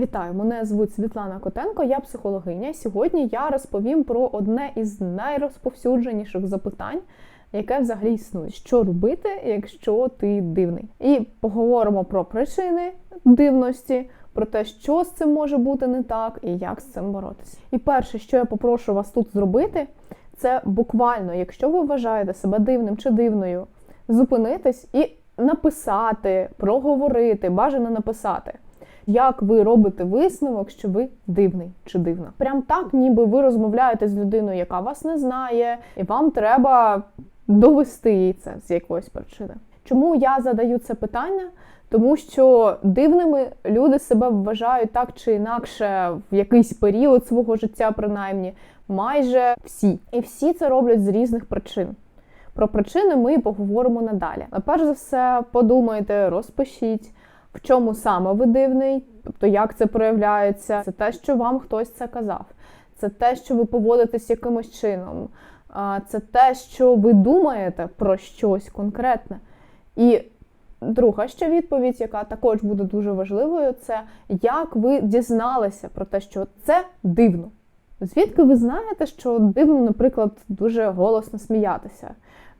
Вітаю, мене звуть Світлана Котенко, я психологиня. Сьогодні я розповім про одне із найрозповсюдженіших запитань, яке взагалі існує: що робити, якщо ти дивний. І поговоримо про причини дивності, про те, що з цим може бути не так і як з цим боротися. І перше, що я попрошу вас тут зробити, це буквально, якщо ви вважаєте себе дивним чи дивною, зупинитись і написати, проговорити, бажано написати як ви робите висновок, що ви дивний чи дивна. Прям так, ніби ви розмовляєте з людиною, яка вас не знає, і вам треба довести їй це з якоїсь причини. Чому я задаю це питання? Тому що дивними люди себе вважають так чи інакше в якийсь період свого життя, принаймні, майже всі. І всі це роблять з різних причин. Про причини ми поговоримо надалі. А перш за все, подумайте, розпишіть, в чому саме ви дивний, тобто як це проявляється, це те, що вам хтось це казав, це те, що ви поводитесь якимось чином, це те, що ви думаєте про щось конкретне. І друга ще відповідь, яка також буде дуже важливою, це як ви дізналися про те, що це дивно. Звідки ви знаєте, що дивно, наприклад, дуже голосно сміятися?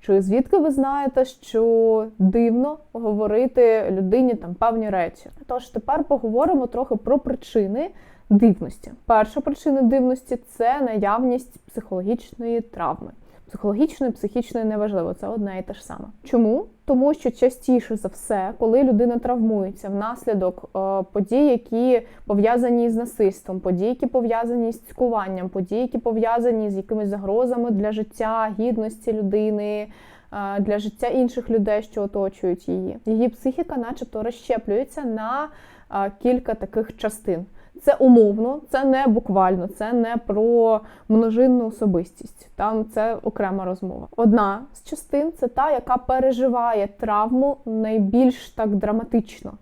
Чи звідки ви знаєте, що дивно говорити людині там певні речі? Тож тепер поговоримо трохи про причини дивності. Перша причина дивності це наявність психологічної травми. Психологічної, психічної неважливо, це одне і те ж саме. Чому? Тому що частіше за все, коли людина травмується внаслідок е, подій, які пов'язані з насильством, подій, які пов'язані з цькуванням, подій, які пов'язані з якимись загрозами для життя, гідності людини, е, для життя інших людей, що оточують її, її психіка, начебто, розщеплюється на е, кілька таких частин. Це умовно, це не буквально, це не про множинну особистість. Там це окрема розмова. Одна з частин це та, яка переживає травму найбільш так драматично.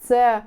Це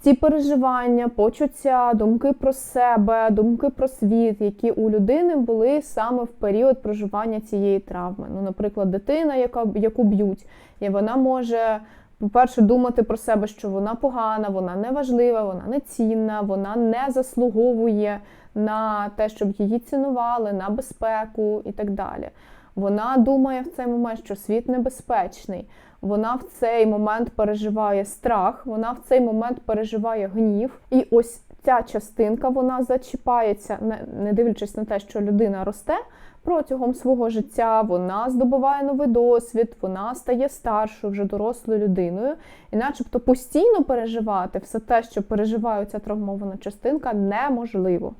ці переживання, почуття, думки про себе, думки про світ, які у людини були саме в період проживання цієї травми. Ну, наприклад, дитина, яка яку б'ють, і вона може по-перше, думати про себе, що вона погана, вона не важлива, вона не цінна, вона не заслуговує на те, щоб її цінували, на безпеку і так далі. Вона думає в цей момент, що світ небезпечний. Вона в цей момент переживає страх, вона в цей момент переживає гнів. І ось ця частинка вона зачіпається, не дивлячись на те, що людина росте протягом свого життя, вона здобуває новий досвід, вона стає старшою, вже дорослою людиною, і начебто постійно переживати все те, що переживає ця травмована частинка, неможливо.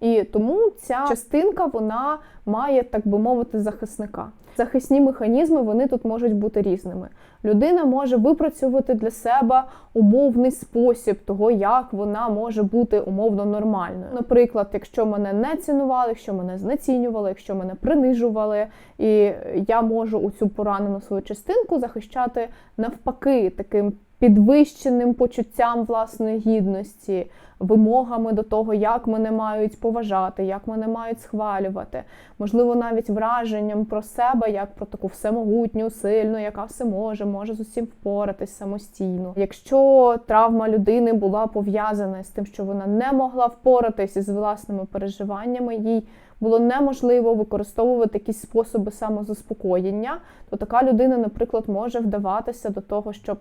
І тому ця частинка вона має, так би мовити, захисника. Захисні механізми вони тут можуть бути різними. Людина може випрацьовувати для себе умовний спосіб того, як вона може бути умовно нормальною. Наприклад, якщо мене не цінували, якщо мене знецінювали, якщо мене принижували, і я можу у цю поранену свою частинку захищати навпаки таким підвищеним почуттям власної гідності, вимогами до того, як мене мають поважати, як мене мають схвалювати, можливо, навіть враженням про себе, як про таку всемогутню, сильну, яка все може, може з усім впоратись самостійно. Якщо травма людини була пов'язана з тим, що вона не могла впоратися з власними переживаннями, їй було неможливо використовувати якісь способи самозаспокоєння, то така людина, наприклад, може вдаватися до того, щоб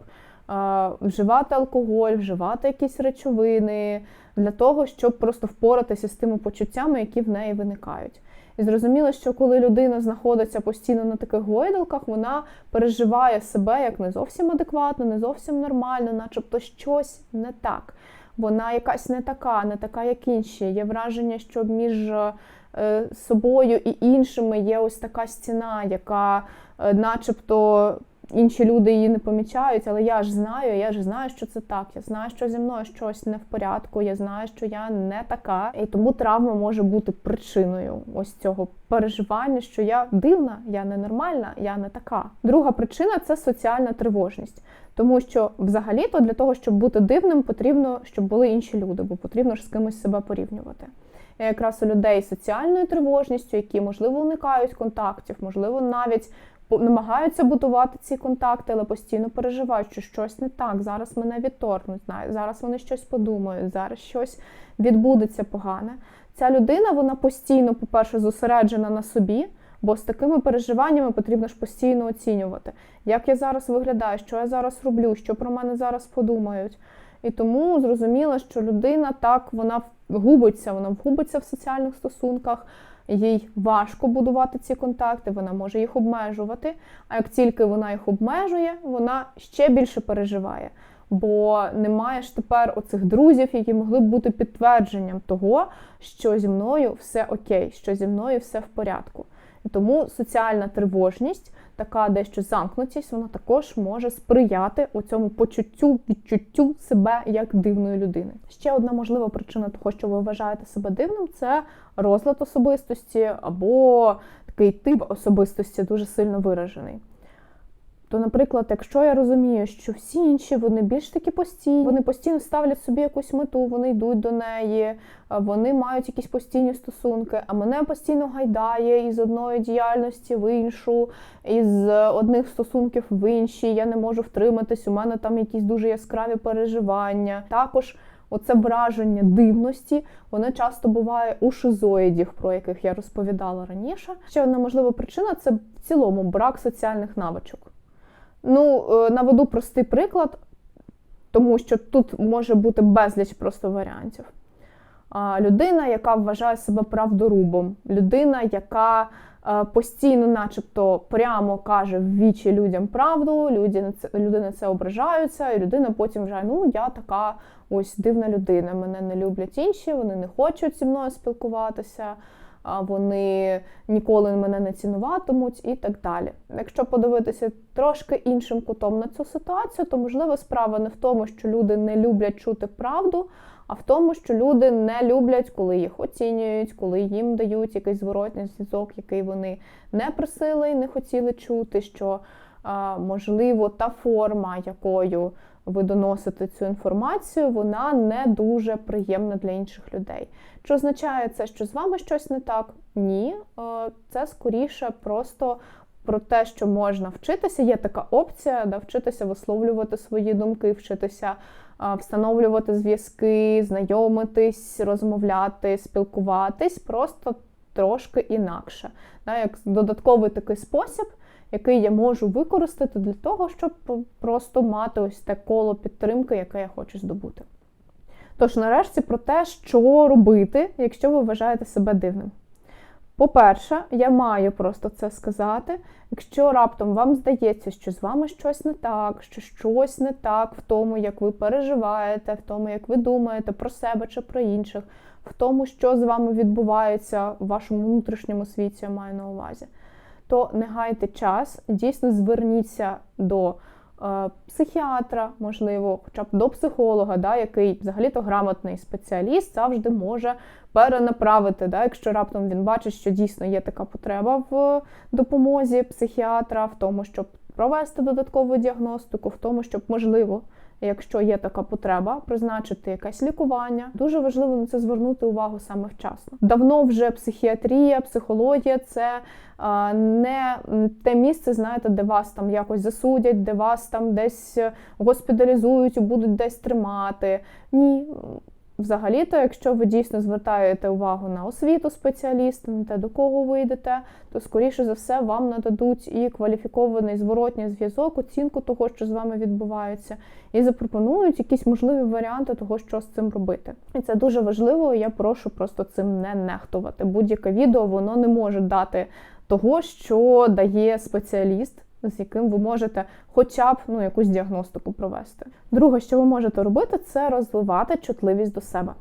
вживати алкоголь, вживати якісь речовини для того, щоб просто впоратися з тими почуттями, які в неї виникають. І зрозуміло, що коли людина знаходиться постійно на таких гойдалках, вона переживає себе як не зовсім адекватно, не зовсім нормально, начебто щось не так. Вона якась не така, не така, як інші. Є враження, що між е, собою і іншими є ось така стіна, яка, е, начебто, інші люди її не помічають, але я ж знаю, я ж знаю, що це так. Я знаю, що зі мною щось не в порядку, я знаю, що я не така. І тому травма може бути причиною ось цього переживання, що я дивна, я ненормальна, я не така. Друга причина це соціальна тривожність. Тому що взагалі-то для того, щоб бути дивним, потрібно, щоб були інші люди, бо потрібно ж з кимось себе порівнювати. Якраз у людей з соціальною тривожністю, які, можливо, уникають контактів, можливо, навіть намагаються будувати ці контакти, але постійно переживають, що щось не так. Зараз мене відторгнуть, зараз вони щось подумають, зараз щось відбудеться погане. Ця людина вона постійно, по-перше, зосереджена на собі, бо з такими переживаннями потрібно ж постійно оцінювати, як я зараз виглядаю, що я зараз роблю, що про мене зараз подумають. І тому зрозуміло, що людина так вона губиться, вона вгубиться в соціальних стосунках, їй важко будувати ці контакти, вона може їх обмежувати. А як тільки вона їх обмежує, вона ще більше переживає. Бо немає ж тепер оцих друзів, які могли б бути підтвердженням того, що зі мною все окей, що зі мною все в порядку. Тому соціальна тривожність, така дещо замкнутість, вона також може сприяти у цьому почуттю, відчуттю себе як дивної людини. Ще одна можлива причина того, що ви вважаєте себе дивним, це розлад особистості або такий тип особистості дуже сильно виражений. То, наприклад, якщо я розумію, що всі інші вони більш таки постійні, вони постійно ставлять собі якусь мету, вони йдуть до неї, вони мають якісь постійні стосунки, а мене постійно гайдає із одної діяльності в іншу, із одних стосунків в інші, я не можу втриматись, у мене там якісь дуже яскраві переживання. Також Оце враження дивності, воно часто буває у шизоїдів, про яких я розповідала раніше. Ще одна можлива причина це в цілому брак соціальних навичок. Ну, е, наведу простий приклад, тому що тут може бути безліч просто варіантів. Людина, яка вважає себе правдорубом, людина, яка е, постійно, начебто, прямо каже в вічі людям правду, люди на це, люди на це ображаються, і людина потім вважає, ну я така ось дивна людина, мене не люблять інші, вони не хочуть зі мною спілкуватися вони ніколи мене не цінуватимуть і так далі. Якщо подивитися трошки іншим кутом на цю ситуацію, то можливо справа не в тому, що люди не люблять чути правду, а в тому, що люди не люблять, коли їх оцінюють, коли їм дають якийсь зворотний зв'язок, який вони не просили і не хотіли чути. що Можливо, та форма, якою ви доносите цю інформацію, вона не дуже приємна для інших людей. Чи означає це, що з вами щось не так? Ні, е, це скоріше просто про те, що можна вчитися. Є така опція, да, вчитися висловлювати свої думки, вчитися е, встановлювати зв'язки, знайомитись, розмовляти, спілкуватись, просто трошки інакше. Да, Як додатковий такий спосіб який я можу використати для того, щоб просто мати ось те коло підтримки, яке я хочу здобути. Тож, нарешті, про те, що робити, якщо ви вважаєте себе дивним. По-перше, я маю просто це сказати. Якщо раптом вам здається, що з вами щось не так, що щось не так в тому, як ви переживаєте, в тому, як ви думаєте про себе чи про інших, в тому, що з вами відбувається в вашому внутрішньому світі, я маю на увазі то не гайте час, дійсно зверніться до е, психіатра, можливо, хоча б до психолога, да, який взагалі-то грамотний спеціаліст завжди може перенаправити, да, якщо раптом він бачить, що дійсно є така потреба в допомозі психіатра, в тому, щоб провести додаткову діагностику, в тому, щоб можливо якщо є така потреба, призначити якесь лікування. Дуже важливо на це звернути увагу саме вчасно. Давно вже психіатрія, психологія це не те місце, знаєте, де вас там якось засудять, де вас там десь госпіталізують, будуть десь тримати. Ні. Взагалі-то, якщо ви дійсно звертаєте увагу на освіту спеціаліста, на те, до кого ви йдете, то скоріше за все вам нададуть і кваліфікований зворотній зв'язок, оцінку того, що з вами відбувається, і запропонують якісь можливі варіанти того, що з цим робити. І це дуже важливо. і Я прошу просто цим не нехтувати. Будь-яке відео воно не може дати того, що дає спеціаліст з яким ви можете хоча б ну, якусь діагностику провести. Друге, що ви можете робити, це розвивати чутливість до себе.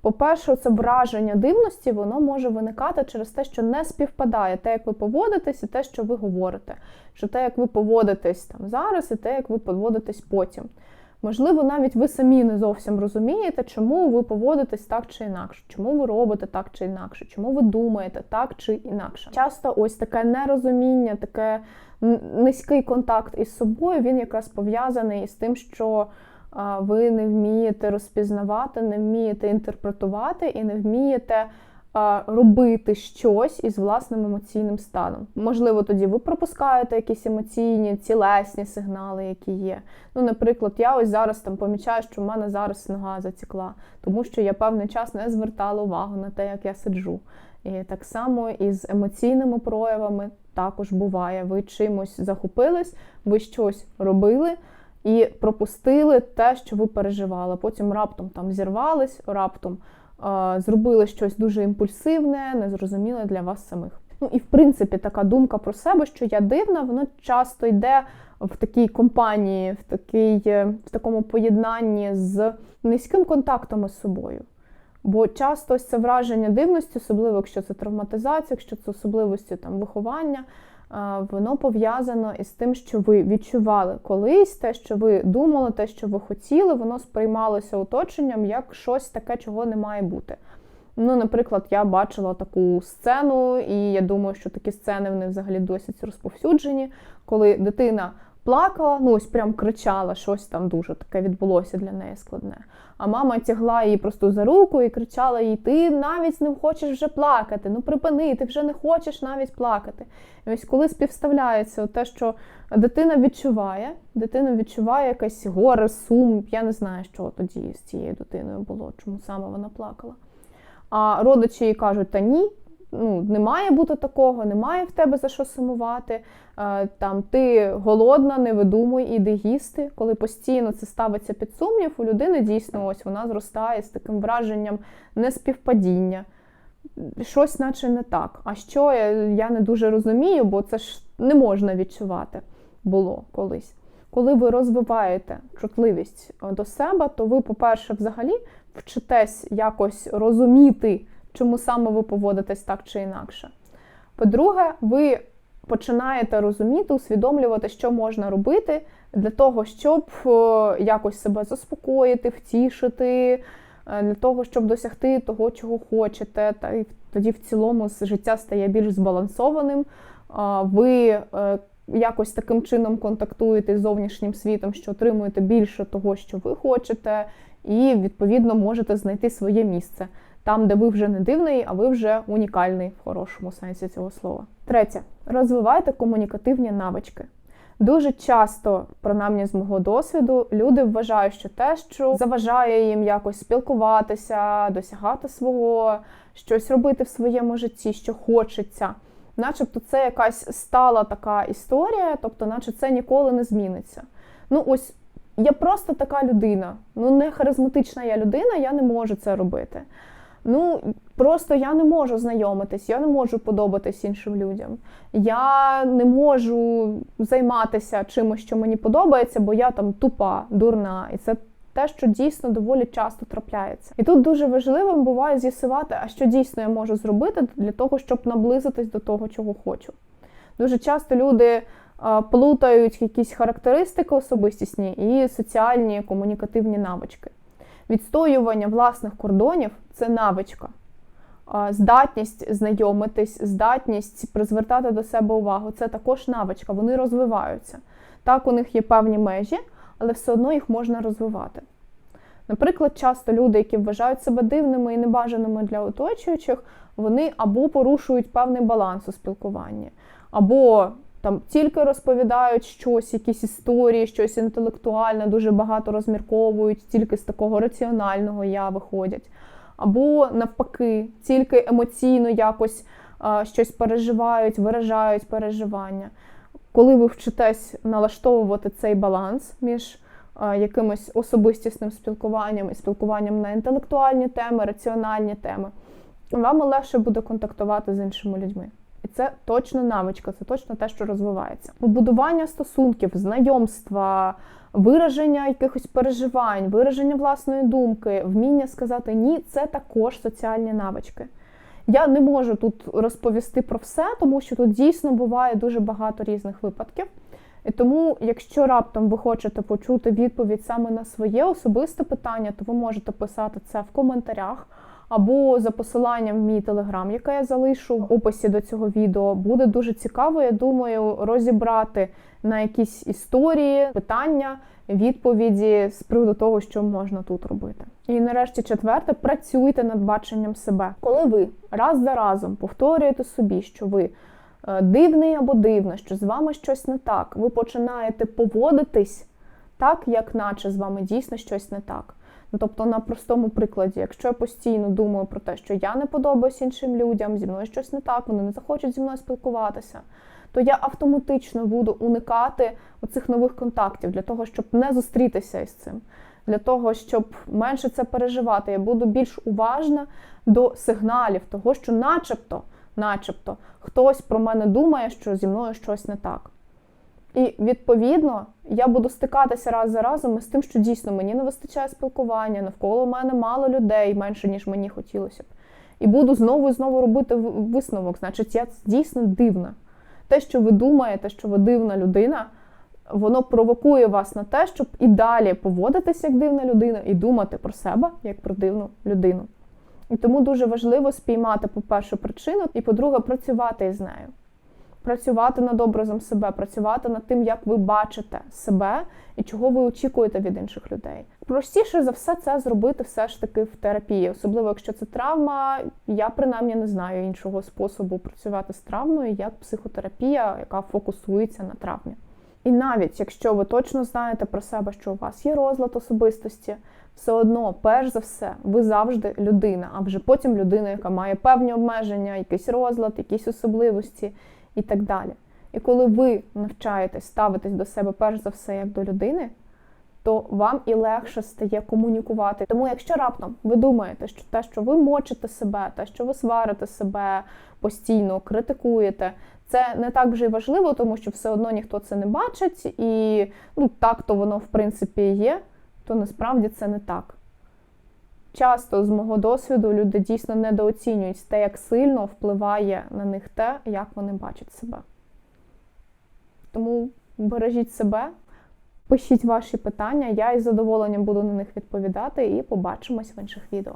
По-перше, це враження дивності, воно може виникати через те, що не співпадає те, як ви поводитесь, і те, що ви говорите. Що те, як ви поводитесь там зараз, і те, як ви поводитесь потім. Можливо, навіть ви самі не зовсім розумієте, чому ви поводитесь так чи інакше, чому ви робите так чи інакше, чому ви думаєте так чи інакше. Часто ось таке нерозуміння, таке низький контакт із собою, він якраз пов'язаний з тим, що ви не вмієте розпізнавати, не вмієте інтерпретувати і не вмієте робити щось із власним емоційним станом. Можливо, тоді ви пропускаєте якісь емоційні, цілесні сигнали, які є. Ну, наприклад, я ось зараз там помічаю, що в мене зараз нога зацікла, тому що я певний час не звертала увагу на те, як я сиджу. І так само і з емоційними проявами також буває. Ви чимось захопились, ви щось робили і пропустили те, що ви переживали. Потім раптом там зірвались, раптом зробили щось дуже імпульсивне, незрозуміле для вас самих. Ну і в принципі така думка про себе, що я дивна, воно часто йде в такій компанії, в такій, е, в такому поєднанні з низьким контактом із собою. Бо часто ось це враження дивності, особливо якщо це травматизація, якщо це особливості там виховання, воно пов'язано із тим, що ви відчували колись те, що ви думали, те, що ви хотіли, воно сприймалося оточенням як щось таке, чого не має бути. Ну, наприклад, я бачила таку сцену, і я думаю, що такі сцени вони взагалі досить розповсюджені, коли дитина плакала, ну ось прям кричала, щось там дуже таке відбулося для неї складне. А мама тягла її просто за руку і кричала їй: Ти навіть не хочеш вже плакати, ну припини, ти вже не хочеш навіть плакати. І ось коли співставляється те, що дитина відчуває, дитина відчуває якесь горе, сум, я не знаю, що тоді з цією дитиною було, чому саме вона плакала. А родичі їй кажуть, та ні, ну, не має бути такого, немає в тебе за що сумувати. Е, там Ти голодна, не видумуй, іди їсти. Коли постійно це ставиться під сумнів, у людини дійсно ось вона зростає з таким враженням неспівпадіння. Щось, наче не так. А що я не дуже розумію, бо це ж не можна відчувати було колись. Коли ви розвиваєте чутливість до себе, то ви, по-перше, взагалі вчитесь якось розуміти чому саме ви поводитесь так чи інакше. По-друге, ви починаєте розуміти, усвідомлювати, що можна робити для того, щоб е, якось себе заспокоїти, втішити, е, для того, щоб досягти того, чого хочете. Та і тоді в цілому життя стає більш збалансованим. Ви е, якось таким чином контактуєте з зовнішнім світом, що отримуєте більше того, що ви хочете, і відповідно можете знайти своє місце там, де ви вже не дивний, а ви вже унікальний в хорошому сенсі цього слова. Третє, розвивайте комунікативні навички. Дуже часто, принаймні з мого досвіду, люди вважають, що те, що заважає їм якось спілкуватися, досягати свого, щось робити в своєму житті, що хочеться, начебто це якась стала така історія, тобто, наче це ніколи не зміниться. Ну, ось я просто така людина, ну не харизматична я людина, я не можу це робити. Ну, просто я не можу знайомитись, я не можу подобатись іншим людям. Я не можу займатися чимось, що мені подобається, бо я там тупа, дурна. І це те, що дійсно доволі часто трапляється. І тут дуже важливим буває з'ясувати, а що дійсно я можу зробити для того, щоб наблизитись до того, чого хочу. Дуже часто люди плутають якісь характеристики особистісні і соціальні комунікативні навички. Відстоювання власних кордонів це навичка. Здатність знайомитись, здатність призвертати до себе увагу це також навичка, вони розвиваються. Так, у них є певні межі, але все одно їх можна розвивати. Наприклад, часто люди, які вважають себе дивними і небажаними для оточуючих, вони або порушують певний баланс у спілкуванні, або там тільки розповідають щось, якісь історії, щось інтелектуальне, дуже багато розмірковують, тільки з такого раціонального я виходять. Або навпаки, тільки емоційно якось щось переживають, виражають переживання. Коли ви вчитесь налаштовувати цей баланс між якимось особистісним спілкуванням і спілкуванням на інтелектуальні теми, раціональні теми, вам легше буде контактувати з іншими людьми. І це точно навичка, це точно те, що розвивається. Побудування стосунків, знайомства, вираження якихось переживань, вираження власної думки, вміння сказати ні, це також соціальні навички. Я не можу тут розповісти про все, тому що тут дійсно буває дуже багато різних випадків. І тому, якщо раптом ви хочете почути відповідь саме на своє особисте питання, то ви можете писати це в коментарях або за посиланням в мій телеграм, яке я залишу в описі до цього відео. Буде дуже цікаво, я думаю, розібрати на якісь історії, питання, відповіді з приводу того, що можна тут робити. І нарешті, четверте, працюйте над баченням себе. Коли ви раз за разом повторюєте собі, що ви е, дивний або дивна, що з вами щось не так, ви починаєте поводитись так, як наче з вами дійсно щось не так. Ну, тобто, на простому прикладі, якщо я постійно думаю про те, що я не подобаюсь іншим людям, зі мною щось не так, вони не захочуть зі мною спілкуватися, то я автоматично буду уникати оцих нових контактів для того, щоб не зустрітися із цим, для того, щоб менше це переживати. Я буду більш уважна до сигналів того, що, начебто, начебто, хтось про мене думає, що зі мною щось не так. І відповідно я буду стикатися раз за разом з тим, що дійсно мені не вистачає спілкування, навколо мене мало людей, менше ніж мені хотілося б. І буду знову і знову робити висновок. Значить, я дійсно дивна. Те, що ви думаєте, що ви дивна людина, воно провокує вас на те, щоб і далі поводитися як дивна людина, і думати про себе як про дивну людину. І тому дуже важливо спіймати, по-перше, причину, і по-друге, працювати із нею працювати над образом себе, працювати над тим, як ви бачите себе і чого ви очікуєте від інших людей. Простіше за все це зробити все ж таки в терапії, особливо якщо це травма. Я принаймні не знаю іншого способу працювати з травмою, як психотерапія, яка фокусується на травмі. І навіть якщо ви точно знаєте про себе, що у вас є розлад особистості, все одно, перш за все, ви завжди людина, а вже потім людина, яка має певні обмеження, якийсь розлад, якісь особливості і так далі. І коли ви навчаєтесь ставитись до себе перш за все як до людини, то вам і легше стає комунікувати. Тому, якщо раптом ви думаєте, що те, що ви мочите себе, те, що ви сварите себе постійно, критикуєте, це не так вже й важливо, тому що все одно ніхто це не бачить, і ну так то воно в принципі є, то насправді це не так. Часто з мого досвіду люди дійсно недооцінюють те, як сильно впливає на них те, як вони бачать себе. Тому бережіть себе, пишіть ваші питання, я із задоволенням буду на них відповідати і побачимось в інших відео.